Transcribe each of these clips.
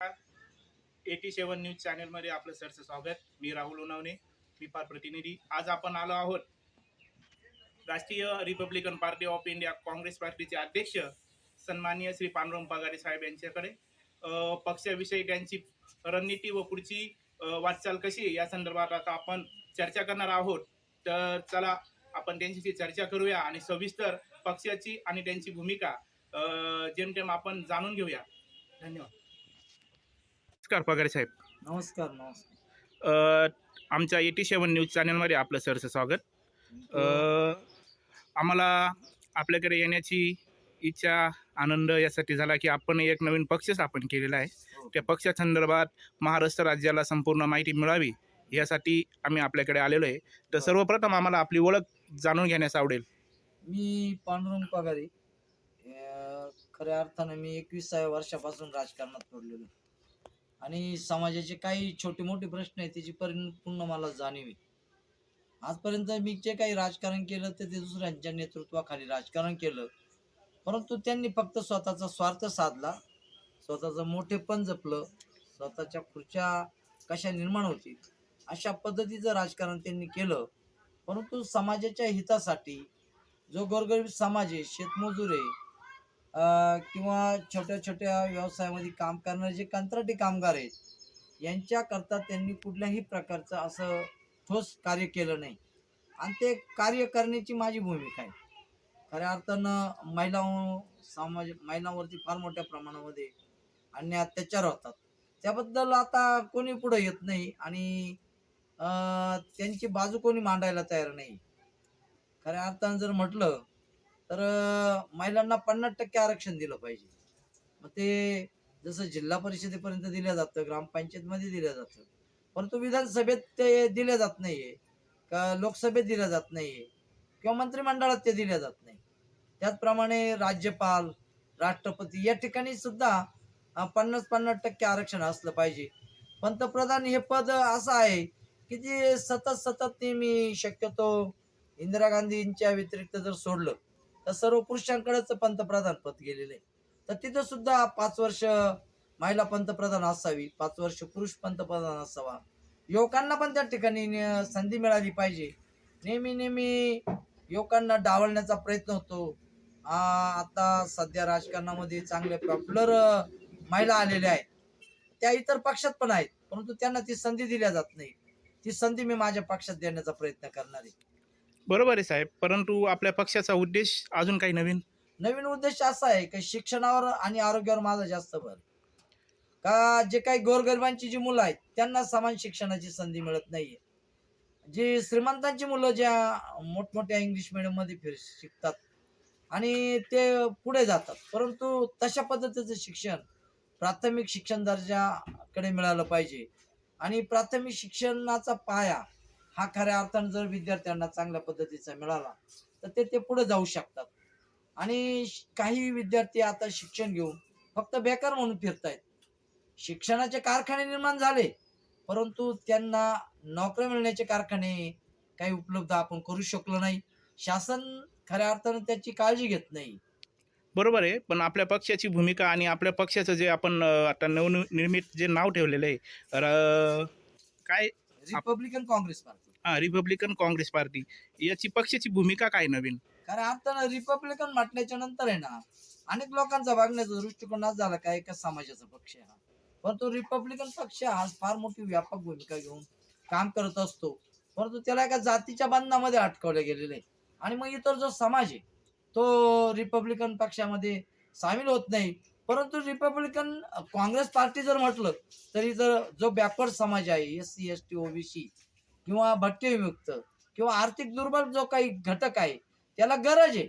Eighty सेवन news चॅनलमध्ये आपलं सरचं स्वागत. मी राहुल उनवणे मी फार प्रतिनिधी. आज आपण आलो आहोत राष्ट्रीय Republican party of India Congress पार्टीचे अध्यक्ष सन्माननीय श्री पांडुरंग पगारे साहेब यांच्याकडे. पक्षाविषयी त्यांची रणनीती व पुढची वाटचाल कशी आहे या संदर्भात आता आपण चर्चा करणार आहोत. तर चला आपण त्यांच्याशी चर्चा करूया आणि सविस्तर पक्षाची आणि त्यांची भूमिका जेमतेम आपण जाणून घेऊया. धन्यवाद. नमस्कार पगारे साहेब. नमस्कार नमस्कार. अ, आमच्या एटी सेवन न्यूज चॅनलमध्ये आपलं सरचं स्वागत. अ, आम्हाला आपल्याकडे येण्याची इच्छा आनंद यासाठी झाला की आपण एक नवीन पक्ष स्थापन केलेला आहे. हो. त्या पक्षासंदर्भात महाराष्ट्र राज्याला संपूर्ण माहिती मिळावी यासाठी आम्ही आपल्याकडे आलेलो आहे. तर हो. सर्वप्रथम आम्हाला आपली ओळख जाणून घेण्यास आवडेल. मी पांडुरंग पगारे. अं, खऱ्या अर्थानं मी एकविसाव्या वर्षापासून राजकारणात पडलेलो आहे. आणि समाजाचे काही छोटे मोठे प्रश्न आहेत त्याची परिपूर्ण मला जाणीव आहे. आजपर्यंत मी जे काही राजकारण केलं ते ते दुसऱ्यांच्या नेतृत्वाखाली राजकारण केलं. परंतु त्यांनी फक्त स्वतःचा स्वार्थ साधला. स्वतःचं मोठेपण जपलं. स्वतःच्या खुर्च्या कशा निर्माण होतील अशा पद्धतीचं राजकारण त्यांनी केलं. परंतु समाजाच्या हितासाठी जो गोरगरीब समाज आहे शेतमजूर आहे किंवा छोट्या छोट्या व्यवसायामध्ये काम करणारे जे कंत्राटी कामगार आहेत यांच्याकरता त्यांनी कुठल्याही प्रकारचं असं ठोस कार्य केलं नाही. आणि ते कार्य करण्याची माझी भूमिका आहे. खऱ्या अर्थानं महिला समाज महिलांवरती फार मोठ्या प्रमाणामध्ये अन्याय अत्याचार होतात. त्याबद्दल आता कोणी पुढे येत नाही आणि त्यांची बाजू कोणी मांडायला तयार नाही. खऱ्या अर्थानं जर म्हटलं तर महिलांना पन्नास टक्के आरक्षण दिलं पाहिजे. मग ते जसं जिल्हा परिषदेपर्यंत दिलं जातं ग्रामपंचायतमध्ये दिलं जातं परंतु विधानसभेत ते दिलं जात नाहीये का लोकसभेत दिलं जात नाहीये किंवा मंत्रिमंडळात ते दिलं जात नाही. त्याचप्रमाणे राज्यपाल राष्ट्रपती या ठिकाणी सुद्धा पन्नास पन्नास टक्के आरक्षण असलं पाहिजे. पंतप्रधान हे पद असं आहे की जे सतत सतत नेहमी शक्यतो इंदिरा गांधींच्या व्यतिरिक्त जर सोडलं तर सर्व पुरुषांकडेच पंतप्रधान पद गेलेलं आहे. तर तिथं सुद्धा पाच वर्ष महिला पंतप्रधान असावी पाच वर्ष पुरुष पंतप्रधान असावा. युवकांना पण त्या ठिकाणी संधी मिळाली पाहिजे. नेहमी नेहमी युवकांना डावलण्याचा प्रयत्न होतो. आता सध्या राजकारणामध्ये चांगले पॉप्युलर महिला आलेल्या आहेत. त्या इतर पक्षात पण आहेत परंतु त्यांना ती संधी दिल्या जात नाही. ती संधी मी माझ्या पक्षात देण्याचा प्रयत्न करणार आहे. बरोबर आहे साहेब. परंतु आपल्या पक्षाचा उद्देश अजून काही नवीन? नवीन उद्देश असा आहे की शिक्षणावर आणि आरोग्यावर माझा जास्त भर. का जे काही गोरगरिबांची जी मुलं आहेत त्यांना समान शिक्षणाची संधी मिळत नाहीये. जी श्रीमंतांची मुलं ज्या मोठमोठ्या इंग्लिश मीडियममध्ये फिर शिकतात आणि ते पुढे जातात. परंतु तशा पद्धतीचं शिक्षण प्राथमिक शिक्षण दर्जाकडे मिळालं पाहिजे. आणि प्राथमिक शिक्षणाचा पाया हा खऱ्या अर्थानं जर विद्यार्थ्यांना चांगल्या पद्धतीचा मिळाला तर ते ते पुढे जाऊ शकतात. आणि श- काही विद्यार्थी आता शिक्षण घेऊन फक्त बेकार म्हणून फिरतायत. शिक्षणाचे कारखाने निर्माण झाले परंतु त्यांना नोकऱ्या मिळण्याचे कारखाने काही उपलब्ध आपण करू शकलो नाही. शासन खऱ्या अर्थानं त्याची काळजी घेत नाही. बरोबर आहे पण आपल्या पक्षाची भूमिका आणि आपल्या पक्षाचं जे आपण आता नवनिर्मित जे नाव ठेवलेलं आहे तर काय रिपब्लिकन काँग्रेस पार्टी. हा रिपब्लिकन काँग्रेस पार्टी. याची पक्षाची भूमिका काय नवीन? कारण अर्थानं रिपब्लिकन म्हटल्याच्या नंतर आहे ना अनेक लोकांचा बघण्याचा दृष्टिकोन आज झाला का एका समाजाचा पक्ष आहे हा. परंतु रिपब्लिकन पक्ष हा फार मोठी व्यापक भूमिका घेऊन काम करत असतो. परंतु त्याला एका जातीच्या बंधनामध्ये अटकवलं गेलेलं आहे. आणि मग इतर जो समाज आहे तो रिपब्लिकन पक्षामध्ये सामील होत नाही. परंतु रिपब्लिकन काँग्रेस पार्टी जर म्हटलं तरी जर जो बॅकवर्ड समाज आहे S C S T OBC किंवा भटके विमुक्त किंवा आर्थिक दुर्बल जो काही घटक आहे त्याला गरज आहे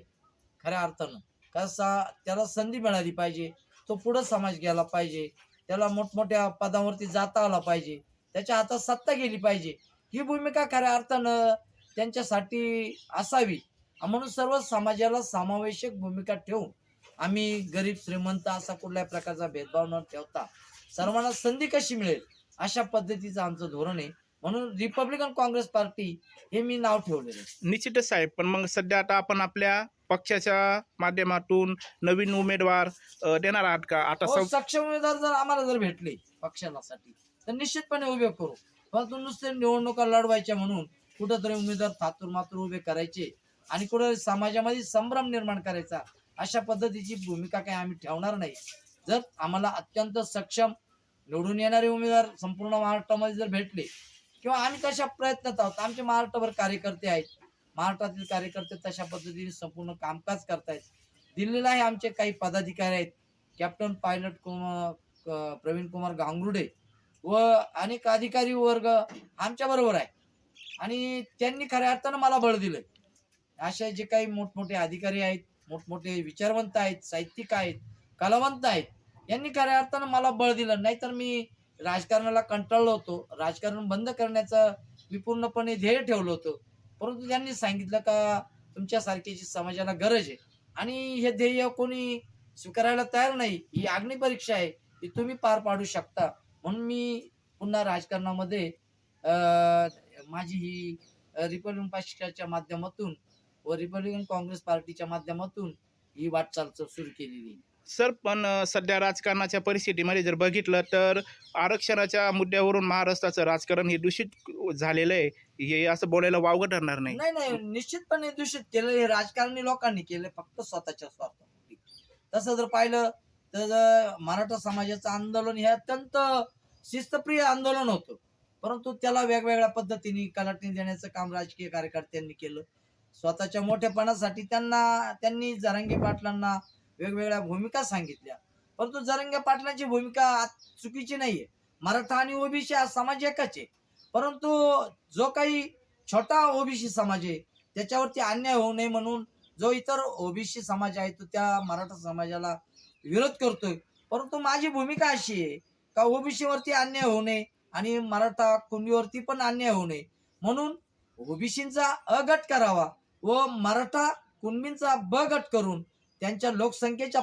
खऱ्या अर्थानं. कसा त्याला संधी मिळाली पाहिजे तो पुढं समाज गेला पाहिजे त्याला मोठमोठ्या पदावरती जाता आला पाहिजे त्याच्या हातात सत्ता गेली पाहिजे ही भूमिका खऱ्या अर्थानं त्यांच्यासाठी असावी. म्हणून सर्व समाजाला समावेशक भूमिका ठेवून आम्ही गरीब श्रीमंत असा कुठल्याही प्रकारचा भेदभाव न ठेवता सर्वांना संधी कशी मिळेल? अशा पद्धतीचं आमचं धोरण आहे. म्हणून रिपब्लिकन काँग्रेस पार्टी हे मी नाव ठेवलेलं आहे. निश्चितच साहेब पण मग सध्या आता आपण आपल्या पक्षाच्या माध्यमातून नवीन उमेदवार देणार आहात का? आता हो, सौ सक्षम उमेदवार जर आम्हाला जर भेटले पक्षासाठी तर निश्चितपणे उभे करू. परंतु नुसते निवडणुका लढवायच्या म्हणून कुठंतरी उमेदवार थातूर मातूर उभे करायचे आणि कुठं समाजामध्ये संभ्रम निर्माण करायचा अशा पद्धतीची भूमिका काही आम्ही ठेवणार नाही. जर आम्हाला अत्यंत सक्षम निवडून येणारे उमेदवार संपूर्ण महाराष्ट्रामध्ये जर भेटले किंवा आम्ही तशा प्रयत्नात आहोत आमचे महाराष्ट्रभर कार्यकर्ते आहेत. महाराष्ट्रातील कार्यकर्ते तशा पद्धतीने संपूर्ण कामकाज करतायत. दिल्लीलाही आमचे काही पदाधिकारी आहेत. कॅप्टन पायलट कुमार प्रवीण कुमार गांगरुडे व अनेक अधिकारी वर्ग आमच्या बरोबर आहे. आणि त्यांनी खऱ्या अर्थानं मला बळ दिलं असे जे काही मोठमोठे अधिकारी आहेत मोठमोठे विचारवंत आहेत साहित्यिक आहेत कलावंत आहेत. यांनी खऱ्या अर्थानं मला बळ दिलं. नाहीतर मी राजकारणाला कंटाळलो होतो. राजकारण बंद करण्याचं मी पूर्णपणे ध्येय ठेवलं होतं. परंतु त्यांनी सांगितलं का तुमच्यासारखीची समाजाला गरज आहे. आणि हे ध्येय कोणी स्वीकारायला तयार नाही ही अग्निपरीक्षा आहे ती तुम्ही पार पाडू शकता. म्हणून मी पुन्हा राजकारणामध्ये माझी ही रिपब्लिकन पक्षाच्या माध्यमातून व रिपब्लिकन काँग्रेस पार्टीच्या माध्यमातून ही वाटचाल सुरू केलेली. सर पण सध्या राजकारणाच्या परिस्थितीमध्ये जर बघितलं तर आरक्षणाच्या मुद्द्यावरून महाराष्ट्राचं राजकारण हे दूषित झालेलं आहे. हे असं बोलायला वावगं ठरणार नाही. नाही नाही निश्चितपणे दूषित केलं हे राजकारणी लोकांनी केलं फक्त स्वतःच्या स्वार्थासाठी तसं जर पाहिलं तर मराठा समाजाचं आंदोलन हे अत्यंत शिस्तप्रिय आंदोलन होतं. परंतु त्याला वेगवेगळ्या पद्धतीने कलाटणी देण्याचं काम राजकीय कार्यकर्त्यांनी केलं. स्वतःच्या मोठेपणासाठी त्यांना त्यांनी जरांगे पाटलांना वेगवेगळ्या भूमिका सांगितल्या. परंतु जरंगे पाटलांची भूमिका चुकीची नाहीये. मराठा आणि ओबीसी हा समाज एकच आहे. परंतु जो काही छोटा ओबीसी समाज आहे त्याच्यावरती अन्याय होऊ नये म्हणून जो इतर ओबीसी समाज आहे तो त्या मराठा समाजाला विरोध करतोय. परंतु माझी भूमिका अशी आहे का ओबीसी वरती अन्याय होऊ नये आणि मराठा कुणबीवरती पण अन्याय होऊ नये. म्हणून ओबीसींचा अ गट करावा व मराठा कुणबींचा ब गट करून त्यांच्या लोकसंख्येच्या